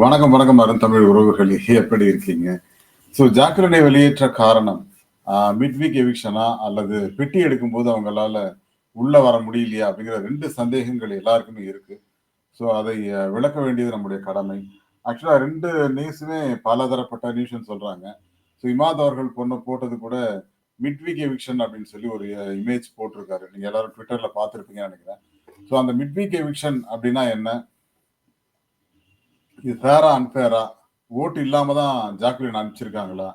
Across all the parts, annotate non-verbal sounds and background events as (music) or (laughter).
வணக்கம் வணக்கம் அருந்தமிழ் உறவுகள். எப்படி இருக்கீங்க? ஸோ ஜாக்கிரனை வெளியேற்ற காரணம் மிட் வீக் எவிக்ஷனா அல்லது பெட்டி எடுக்கும்போது அவங்களால உள்ள வர முடியலையா அப்படிங்கிற ரெண்டு சந்தேகங்கள் எல்லாருக்குமே இருக்கு. ஸோ அதை விளக்க வேண்டியது நம்முடைய கடமை. ஆக்சுவலாக ரெண்டு நியூஸுமே பலதரப்பட்ட நியூஸ்னு சொல்றாங்க. ஸோ இமாத் அவர்கள் பொண்ணு போட்டது கூட மிட் வீக் எவிக்ஷன் அப்படின்னு சொல்லி ஒரு இமேஜ் போட்டிருக்காரு. நீங்க எல்லாரும் ட்விட்டர்ல பார்த்துருப்பீங்கன்னு நினைக்கிறேன். ஸோ அந்த மிட் வீக் எவிக்ஷன் அப்படின்னா என்ன? இது ஃபேரா அன்ஃபேரா ஓட்டு இல்லாம தான் ஜாக்குலின் அனுப்பிச்சிருக்காங்களா?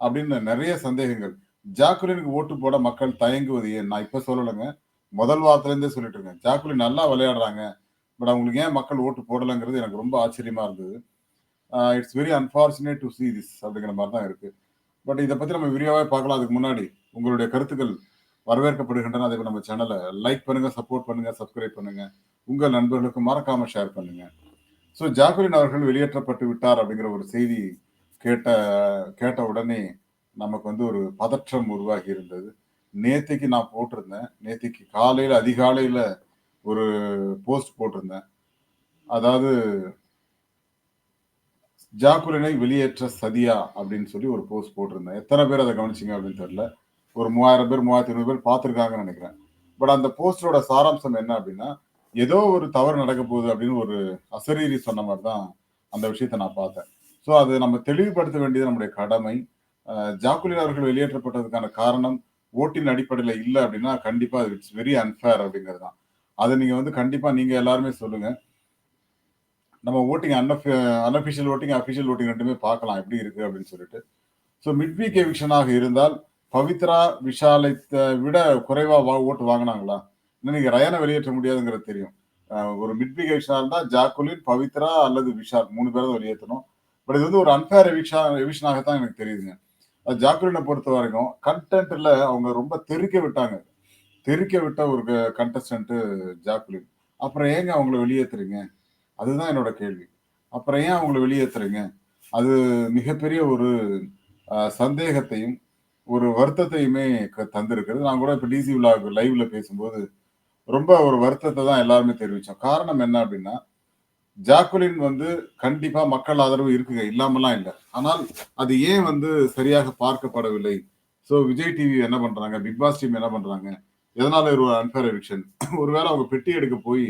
அப்படின்னு நிறைய சந்தேகங்கள். ஜாக்குலினுக்கு ஓட்டு போட மக்கள் தயங்குவது ஏன்? நான் இப்ப சொல்லலைங்க. முதல் வாரத்துலேருந்தே சொல்லிட்டு இருக்கேன். ஜாக்குலின் நல்லா விளையாடுறாங்க. பட் அவங்களுக்கு ஏன் மக்கள் ஓட்டு போடலைங்கிறது எனக்கு ரொம்ப ஆச்சரியமா இருந்தது. It's very unfortunate to see this அப்படிங்கிற மாதிரி தான் இருக்கு. பட் இதை பத்தி நம்ம விரிவாகவே பார்க்கலாம். அதுக்கு முன்னாடி உங்களுடைய கருத்துக்கள் வரவேற்கப்படுகின்றன. அதே நம்ம சேனலை லைக் பண்ணுங்க சப்போர்ட் பண்ணுங்க சப்ஸ்கிரைப் பண்ணுங்க. உங்கள் நண்பர்களுக்கு மறக்காம ஷேர் பண்ணுங்க. ஸோ ஜாக்குலின் அவர்கள் வெளியேற்றப்பட்டு விட்டார் அப்படிங்கிற ஒரு செய்தி கேட்ட கேட்ட உடனே நமக்கு வந்து ஒரு பதற்றம் உருவாகி இருந்தது. நேத்திக்கு நான் போட்டிருந்தேன். நேத்திக்கு காலையில் அதிகாலையில் ஒரு போஸ்ட் போட்டிருந்தேன். அதாவது ஜாக்குலினை வெளியேற்ற சதியா அப்படின்னு சொல்லி ஒரு போஸ்ட் போட்டிருந்தேன். எத்தனை பேர் அதை கவனிச்சிங்க அப்படின்னு தெரியல. ஒரு மூவாயிரம் பேர் மூவாயிரத்தி ஐநூறு பேர் பார்த்துருக்காங்கன்னு நினைக்கிறேன். பட் அந்த போஸ்டரோட சாராம்சம் என்ன அப்படின்னா ஏதோ ஒரு தவறு நடக்க போகுது அப்படின்னு ஒரு அசரீரி சொன்ன மாதிரி தான் அந்த விஷயத்த நான் பார்த்தேன். ஸோ அது நம்ம தெளிவுபடுத்த வேண்டியது நம்முடைய கடமை. ஜாக்குலின் அவர்கள் வெளியேற்றப்பட்டதுக்கான காரணம் ஓட்டின் அடிப்படையில் இல்லை அப்படின்னா கண்டிப்பாக அது இட்ஸ் வெரி அன்ஃபேர் அப்படிங்கிறது தான். அதை நீங்கள் வந்து கண்டிப்பாக நீங்கள் எல்லாருமே சொல்லுங்கள் நம்ம ஓட்டிங் அன்அஃபி அன்அஃபிஷியல் ஓட்டிங் அஃபிஷியல் ஓட்டிங் ரெண்டுமே பார்க்கலாம் எப்படி இருக்கு அப்படின்னு சொல்லிட்டு. ஸோ மிட்வீக் எவிக்ஷனாக இருந்தால் பவித்ரா விஷாலை விட குறைவாக வா- ஓட்டு வாங்கினாங்களா? இன்னும் நீங்க ரயானை வெளியேற்ற முடியாதுங்கிறது தெரியும். ஒரு மிட்விக் எவிக்ஷனா இருந்தா ஜாக்குலின் பவித்ரா அல்லது விஷால் மூணு பேரை தான் வெளியேற்றணும். பட் இது வந்து ஒரு அன்பேர் எவிக்ஷா தான் எனக்கு தெரியுதுங்க. ஜாக்குலினை பொறுத்த வரைக்கும் கண்டென்ட்ல அவங்க ரொம்ப தெருக்க விட்டாங்க. தெருக்க விட்ட ஒரு கண்டஸ்டன்ட் ஜாக்குலின். அப்புறம் ஏங்க அவங்கள வெளியேற்றுறீங்க அதுதான் என்னோட கேள்வி. அப்புறம் ஏன் அவங்கள வெளியேற்றுறீங்க அது மிகப்பெரிய ஒரு சந்தேகத்தையும் ஒரு வருத்தத்தையுமே தந்திருக்கிறது. நான் கூட இப்போ டிசி விழாவுக்கு லைவ்ல பேசும்போது ரொம்ப ஒரு வருத்தத்தை தான் எல்லாருமே தெரிவிச்சோம். காரணம் என்ன அப்படின்னா ஜாக்குலின் வந்து கண்டிப்பா மக்கள் ஆதரவு இருக்குங்க இல்லாமலாம் இல்லை. ஆனால் அது ஏன் வந்து சரியாக பார்க்கப்படவில்லை? ஸோ விஜய் டிவி என்ன பண்றாங்க? பிக் பாஸ் டீம் என்ன பண்றாங்க? எதனால ஒரு அன்ஃபேர் எவிக்ஷன் (clears throat) ஒருவேளை அவங்க பெட்டி எடுக்க போய்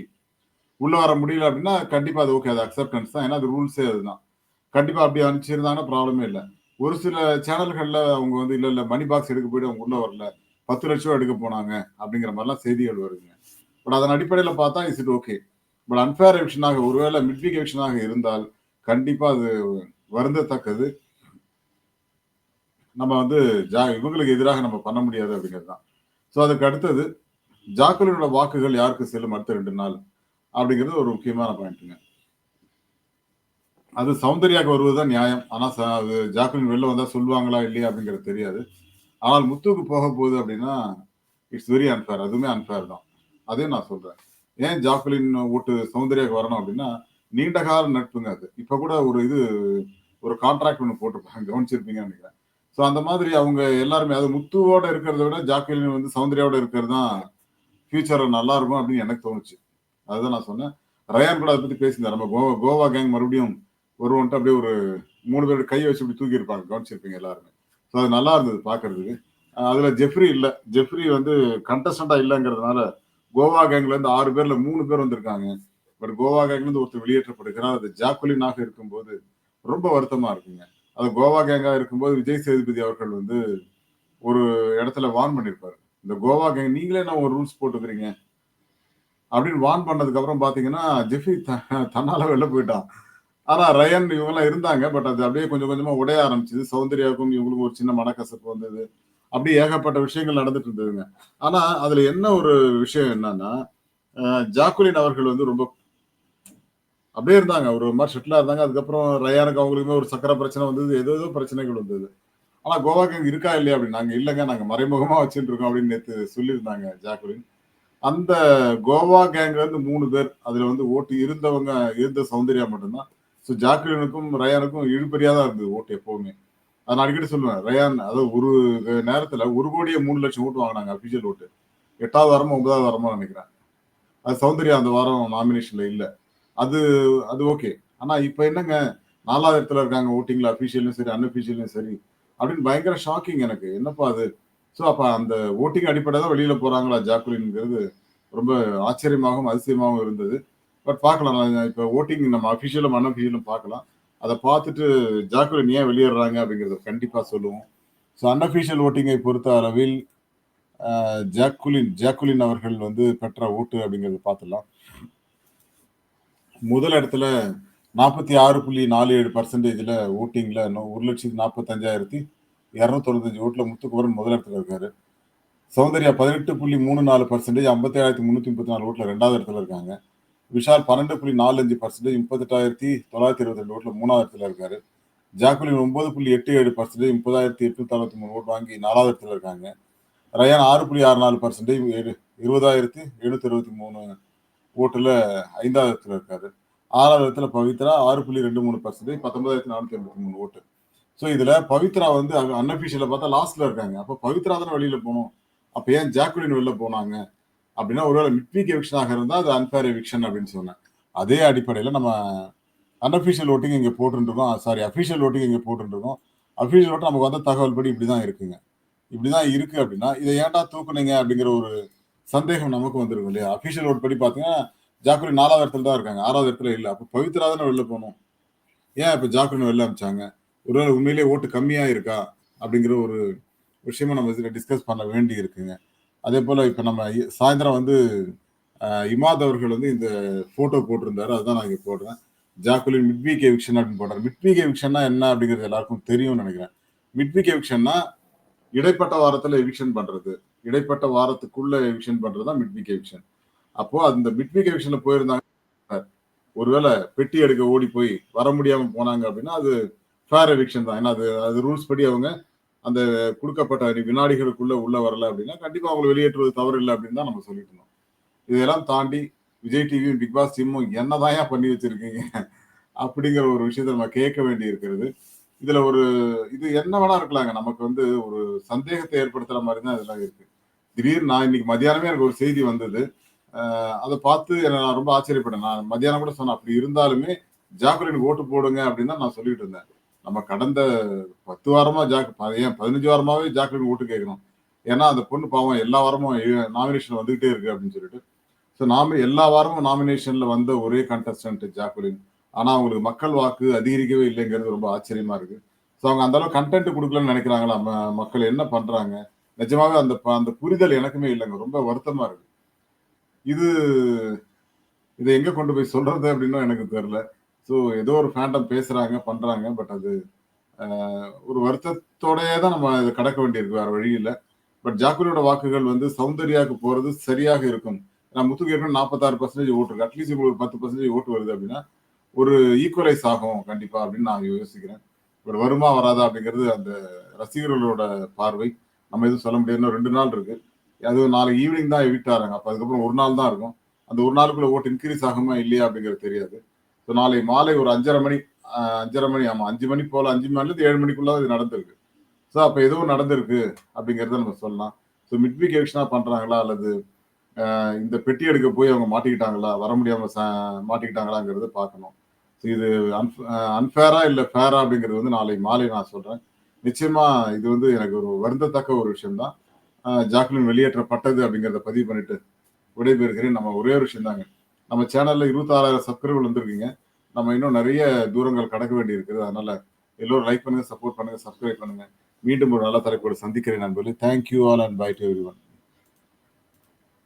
உள்ள வர முடியல அப்படின்னா கண்டிப்பா அது ஓகே அது அக்செப்டன்ஸ் தான். ஏன்னா அது ரூல்ஸே அதுதான். கண்டிப்பா அப்படி அனுப்பிச்சிருந்தாங்கன்னா ப்ராப்ளமே இல்லை. ஒரு சில சேனல்கள்ல அவங்க வந்து இல்ல இல்ல மணி பாக்ஸ் எடுக்க போயிட்டு அவங்க உள்ள வரல. பத்து லட்சம் எடுக்க போனாங்க. அப்படிங்கிற மாதிரிலாம் செய்திகள் வருதுங்க பட் அதன் அடிப்படையில் பார்த்தா is it okay but unfair எவிக்ஷனாக ஒருவேளை மிட்வீக் எவிக்ஷனாக இருந்தால் கண்டிப்பாக அது வருந்தத்தக்கது. நம்ம வந்து ஜா இவங்களுக்கு எதிராக நம்ம பண்ண முடியாது அப்படிங்கிறது தான். ஸோ அதுக்கு அடுத்தது ஜாக்குலினோட வாக்குகள் யாருக்கு செல்லும் அடுத்த ரெண்டு நாள்? அப்படிங்கிறது ஒரு முக்கியமான பாயிண்ட்டுங்க அது சௌந்தரியாக வருவது தான் நியாயம் ஆனால் அது ஜாக்குலின் வெளில வந்தால் சொல்லுவாங்களா இல்லையா அப்படிங்கிறது தெரியாது. ஆனால் முத்துக்கு போக போகுது அப்படின்னா இட்ஸ் வெரி அன்ஃபேர் அதுவுமே அன்ஃபேர் தான். அதே நான் சொல்றேன். ஏன் ஜாக்குலின் ஓட்டு சௌந்தர்யாக்கு வரணும் அப்படின்னா நீண்ட கால நட்புங்க அது. இப்ப கூட ஒரு இது ஒரு கான்ட்ராக்ட் ஒன்று போட்டிருப்பாங்க கவனிச்சிருப்பீங்கன்னு நினைக்கிறேன். ஸோ அந்த மாதிரி அவங்க எல்லாருமே அது முத்துவோட இருக்கிறத விட ஜாக்குலின் வந்து சௌந்தர்யாவோட இருக்கிறது தான் ஃபியூச்சர் நல்லா இருக்கும் அப்படின்னு எனக்கு தோணுச்சு. அதுதான் நான் சொன்னேன். ரயான் கூட அதை பத்தி பேசியிருந்தார். நம்ம கோவா கோவா கேங் மறுபடியும் ஒருவன்ட்டு அப்படியே ஒரு மூணு பேர் கை வச்சு இப்படி தூக்கி இருப்பாங்க கவனிச்சிருப்பீங்க எல்லாருமே. ஸோ அது நல்லா இருந்தது பார்க்கறதுக்கு. அதுல ஜெஃப்ரி இல்லை. ஜெஃப்ரி வந்து கண்டஸ்டண்டா இல்லைங்கிறதுனால கோவா கேங்ல இருந்து ஆறு பேர்ல மூணு பேர் வந்திருக்காங்க. பட் கோவா கேங்ல இருந்து ஒருத்தர் வெளியேற்றப்படுகிறார். அது ஜாக்குலினாக இருக்கும்போது ரொம்ப வருத்தமா இருக்குங்க. அது கோவா கேங்கா இருக்கும்போது விஜய் சேதுபதி அவர்கள் வந்து ஒரு இடத்துல வார்ன் பண்ணியிருப்பாரு இந்த கோவா கேங் நீங்களே நான் ஒரு ரூல்ஸ் போட்டுக்கிறீங்க? அப்படின்னு வார்ன் பண்ணதுக்கு அப்புறம் பாத்தீங்கன்னா ஜெஃபி த- தன்னால வெளில போயிட்டான். ஆனா ரயன் இவங்க எல்லாம் இருந்தாங்க. பட் அது அப்படியே கொஞ்சம் கொஞ்சமா உடைய ஆரம்பிச்சது. சௌந்தர்யாவுக்கும் இவங்களுக்கும் ஒரு சின்ன மனக்கசப்பு வந்தது. அப்படி ஏகப்பட்ட விஷயங்கள் நடந்துட்டு இருந்ததுங்க. ஆனா அதுல என்ன ஒரு விஷயம் என்னன்னா ஜாக்குலின் அவர்கள் வந்து ரொம்ப அப்படியே இருந்தாங்க. ஒரு மாதிரி செட்டிலா இருந்தாங்க. அதுக்கப்புறம் ரயானுக்கு அவங்களுக்குமே ஒரு சக்கரை பிரச்சனை வந்தது. ஏதோ ஏதோ பிரச்சனைகள் வந்தது. ஆனா கோவா கேங் இருக்கா இல்லையா அப்படின்னு நாங்க இல்லைங்க. நாங்க மறைமுகமா வச்சுட்டு இருக்கோம் அப்படின்னு நேற்று சொல்லியிருந்தாங்க ஜாக்குலின். அந்த கோவா கேங்ல இருந்து மூணு பேர் அதுல வந்து ஓட்டு இருந்தவங்க இருந்த சௌந்தர்யா மட்டும்தான். ஸோ ஜாக்குலினுக்கும் ரயானுக்கும் இழுபறியா தான் இருந்தது ஓட்டு எப்பவுமே. நான் அடிக்கடி சொல்லுவேன். ரயான் அதாவது ஒரு நேரத்துல ஒரு கோடியே மூணு லட்சம் ஓட்டு வாங்கினாங்க அபிஷியல் ஓட்டு. எட்டாவது வாரமா ஒன்பதாவது வாரமா நினைக்கிறேன். அது சௌந்தர்யா அந்த வாரம் நாமினேஷன்ல இல்லை. அது அது ஓகே ஆனா இப்ப என்னங்க? நாலாவது இடத்துல இருக்காங்க ஓட்டிங்ல அபிஷியலும் சரி அன்அபிஷியலும் சரி அப்படின்னு பயங்கர ஷாக்கிங் எனக்கு. என்னப்பா அது? ஸோ அப்ப அந்த ஓட்டிங் அடிப்படையில் தான் வெளியில போறாங்களா ஜாக்குலின்ங்கிறது ரொம்ப ஆச்சரியமாகவும் அதிசயமாகவும் இருந்தது. பட் பார்க்கலாம். நான் இப்போ ஓட்டிங் நம்ம அஃபிஷியலும் அன்அஃபிஷியலும் பார்க்கலாம். அதை பார்த்துட்டு ஜாக்குலின் ஏன் வெளியேறாங்க அப்படிங்கிறத கண்டிப்பாக சொல்லுவோம். ஸோ அன்அஃபிஷியல் ஓட்டிங்கை பொறுத்த அளவில் ஜாக்குலின் ஜாக்குலின் அவர்கள் வந்து பெற்ற ஓட்டு அப்படிங்கிறத பார்த்துடலாம். முதல் இடத்துல நாற்பத்தி ஆறு புள்ளி நாலு ஏழு பர்சன்டேஜில் ஓட்டிங்கில் ஒரு லட்சத்தி நாற்பத்தஞ்சாயிரத்தி இரநூத்தொண்ணூத்தஞ்சு ஓட்டில் முத்துக்குமரன் முதல் இடத்துல இருக்காரு. சௌந்தர்யா பதினெட்டு புள்ளி மூணு நாலு பர்சன்டேஜ் ஐம்பத்தேழாயிரத்தி முந்நூற்றி முப்பத்தி நாலு ஓட்டில் ரெண்டாவது இடத்துல இருக்காங்க. விஷால் பன்னெண்டு புள்ளி நாலு அஞ்சு பர்சன்டேஜ் முப்பத்தெட்டாயிரத்தி தொள்ளாயிரத்தி இருபத்தி ரெண்டு ஓட்டில் மூணாவது இடத்துல இருக்காரு. ஜாக்குலின் ஒன்பது புள்ளி எட்டு ஏழு பர்சன்டேஜ் முப்பதாயிரத்தி எட்நூத்தி அறுபத்தி மூணு ஓட்டு வாங்கி நாலாவது இடத்துல இருக்காங்க. ரயான் ஆறு புள்ளி ஆறு நாலு பர்சன்டேஜ் இருபதாயிரத்தி எழுநூத்தி இருபத்தி மூணு ஓட்டுல ஐந்தாவது இடத்துல இருக்காரு. ஆறாவது இடத்துல பவித்ரா ஆறு புள்ளி ரெண்டு மூணு பர்சன்டேஜ் பத்தொன்பதாயிரத்தி நானூத்தி எண்பத்தி மூணு ஓட்டு. ஸோ இதுல பவித்ரா வந்து அன்அபிஷியல பார்த்தா லாஸ்ட்ல இருக்காங்க. அப்ப பவித்ரா தானே வெளியில போகணும் அப்ப ஏன் ஜாக்குலின் வெளில போனாங்க? அப்படின்னா ஒருவேளை மிட்வீக் எவிக்ஷனாக இருந்தால் அது அன்ஃபேர் எவிக்ஷன் அப்படின்னு சொன்னேன். அதே அடிப்படையில் நம்ம அன்அஃபிஷியல் ஓட்டிங் இங்கே போட்டுருக்கோம் சாரி அஃபிஷியல் ஓட்டிங் இங்கே போட்டுருக்கோம் அஃபிஷியல் ஓட்டு நமக்கு வந்த தகவல் படி இப்படி தான் இருக்குங்க. இப்படி தான் இருக்குது அப்படின்னா இதை ஏன்டா தூக்குனீங்க அப்படிங்கிற ஒரு சந்தேகம் நமக்கு வந்திருக்கும் இல்லையா? அஃபிஷியல் ஓட் படி பார்த்தீங்கன்னா ஜாக்குரி நாலாவது இடத்துல தான் இருக்காங்க. ஆறாவது இடத்துல இல்லை. அப்போ பவித்ரா தானே வெளில போகணும்? ஏன் இப்போ ஜாக்குரின் வெளில அமிச்சாங்க? ஒருவேளை உண்மையிலேயே ஓட்டு கம்மியாக இருக்கா அப்படிங்கிற ஒரு விஷயமா நம்ம இதில் டிஸ்கஸ் பண்ண வேண்டி இருக்குங்க அதே போல இப்போ நம்ம சாயந்தரம் வந்து இமாத் அவர்கள் வந்து இந்த போட்டோ போட்டிருந்தாரு. அதுதான் நான் இங்கே போடுறேன். ஜாக்குலின் மிட்வீக் எவிக்ஷன் அப்படின்னு போடுறேன் மிட்வீக் எவிக்ஷன்னா என்ன அப்படிங்கிறது எல்லாருக்கும் தெரியும்னு நினைக்கிறேன். மிட்வீக் எவிக்ஷன்னா இடைப்பட்ட வாரத்துல எவிக்ஷன் பண்றது. இடைப்பட்ட வாரத்துக்குள்ள எவிக்ஷன் பண்ணுறது தான் மிட்வீக் எவிக்ஷன் அப்போ அந்த மிட்வீக் எவிக்ஷன்ல போயிருந்தாங்க. ஒருவேளை பெட்டி எடுக்க ஓடி போய் வர முடியாம போனாங்க அப்படின்னா அது ஃபேர் எவிக்ஷன் தான். ஏன்னா அது அது ரூல்ஸ் படி அவங்க அந்த கொடுக்கப்பட்ட வினாடிகளுக்குள்ள உள்ள வரல அப்படின்னா கண்டிப்பா அவங்களை வெளியேற்றுவது தவறு இல்லை அப்படின்னு தான் நம்ம சொல்லிட்டு இருந்தோம். இதெல்லாம் தாண்டி விஜய் டிவியும் பிக் பாஸ் டீமும் என்னதான் ஏன் பண்ணி வச்சிருக்கீங்க அப்படிங்கிற ஒரு விஷயத்த நம்ம கேட்க வேண்டி இருக்கிறது. இதுல ஒரு இது என்ன வேணா இருக்கலாங்க. நமக்கு வந்து ஒரு சந்தேகத்தை ஏற்படுத்துற மாதிரி தான் இதெல்லாம் இருக்கு. திடீர்னு நான் இன்னைக்கு மதியானமே எனக்கு ஒரு செய்தி வந்தது. அதை பார்த்து என்ன நான் ரொம்ப ஆச்சரியப்பட்டேன். நான் மதியானம் கூட சொன்னேன் அப்படி இருந்தாலுமே ஜாக்குலினுக்கு ஓட்டு போடுங்க அப்படின்னு தான் நான் சொல்லிட்டு இருந்தேன். நம்ம கடந்த பத்து வாரமா ஜாக் ஏன் பதினஞ்சு வாரமாவே ஜாக்குலின் ஓட்டு கேட்கணும் ஏன்னா அந்த பொண்ணு பாவம் எல்லா வாரமும் நாமினேஷன் வந்துகிட்டே இருக்கு அப்படின்னு சொல்லிட்டு. ஸோ நாம எல்லா வாரமும் நாமினேஷன்ல வந்த ஒரே கண்டஸ்டன்ட் ஜாக்குலின். ஆனா அவங்களுக்கு மக்கள் வாக்கு அதிகரிக்கவே இல்லைங்கிறது ரொம்ப ஆச்சரியமா இருக்கு. ஸோ அவங்க அந்த அளவு கண்டென்ட் கொடுக்கலன்னு நினைக்கிறாங்களா? மக்கள் என்ன பண்றாங்க? நிஜமாவே அந்த ப- அந்த புரிதல் எனக்குமே இல்லைங்க. ரொம்ப வருத்தமா இருக்கு. இது இதை எங்க கொண்டு போய் சொல்றது அப்படின்னும் எனக்கு தெரியல. ஸோ ஏதோ ஒரு ஃபேண்டம் பேசுறாங்க பண்றாங்க பட் அது ஒரு வருத்தத்தோடயே தான் நம்ம இதை கடக்க வேண்டியிருக்கு வேற வழி இல்லை பட் ஜாக்குலியோட வாக்குகள் வந்து சௌந்தர்யாவுக்கு போறது சரியாக இருக்கும். ஏன்னா முத்துக்கு ஏற்கனவே நாற்பத்தாறு பர்சன்டேஜ் ஓட்டு இருக்கு. அட்லீஸ்ட் உங்களுக்கு ஒரு பத்து பர்சன்டேஜ் ஓட்டு வருது அப்படின்னா ஒரு ஈக்குவலைஸ் ஆகும் கண்டிப்பா அப்படின்னு நான் யோசிக்கிறேன். பட் வருமா வராதா அப்படிங்கிறது அந்த ரசிகர்களோட பார்வை. நம்ம எதுவும் சொல்ல முடியாது. ரெண்டு நாள் இருக்கு. அது நாளை ஈவினிங் தான் எவிக்ட் ஆறாங்க அப்போ அதுக்கப்புறம் ஒரு நாள் தான் இருக்கும். அந்த ஒரு நாளுக்குள்ள ஓட்டு இன்க்ரீஸ் ஆகுமா இல்லையா அப்படிங்கிறது தெரியாது. ஸோ நாளை மாலை ஒரு அஞ்சரை மணி அஞ்சரை மணி ஆமாம் அஞ்சு மணி போல் அஞ்சு மணிலேருந்து ஏழு மணிக்குள்ளே இது நடந்திருக்கு. ஸோ அப்போ எதுவும் நடந்திருக்கு அப்படிங்கிறத நம்ம சொல்லலாம். ஸோ மிட்வீக் பண்ணுறாங்களா அல்லது இந்த பெட்டி எடுக்க போய் அவங்க மாட்டிக்கிட்டாங்களா வர முடியாமல் மாட்டிக்கிட்டாங்களாங்கிறத பார்க்கணும். ஸோ இது அன்ஃபேரா இல்லை ஃபேரா அப்படிங்கிறது வந்து நாளை மாலை நான் சொல்கிறேன் நிச்சயமாக இது வந்து எனக்கு ஒரு வருந்தத்தக்க ஒரு விஷயம்தான். ஆஹ், ஜாக்லின் வெளியேற்றப்பட்டது அப்படிங்கிறத பதிவு பண்ணிட்டு விடைபெறுகிறேன். நம்ம ஒரே ஒரு விஷயம் தாங்க நம்ம சேனல்ல இருபத்தாறாயிரம் சப்ஸ்கிரைபர் வந்திருக்கீங்க. நம்ம இன்னும் நிறைய தூரங்கள் கடக்க வேண்டி இருக்குது அதனால எல்லோரும் லைக் பண்ணுங்க சப்போர்ட் பண்ணுங்க சப்ஸ்கிரைப் பண்ணுங்க. மீண்டும் ஒரு நல்ல தலைப்போடு சந்திக்கிறேன் நண்பர்களே. Thank you all and bye to everyone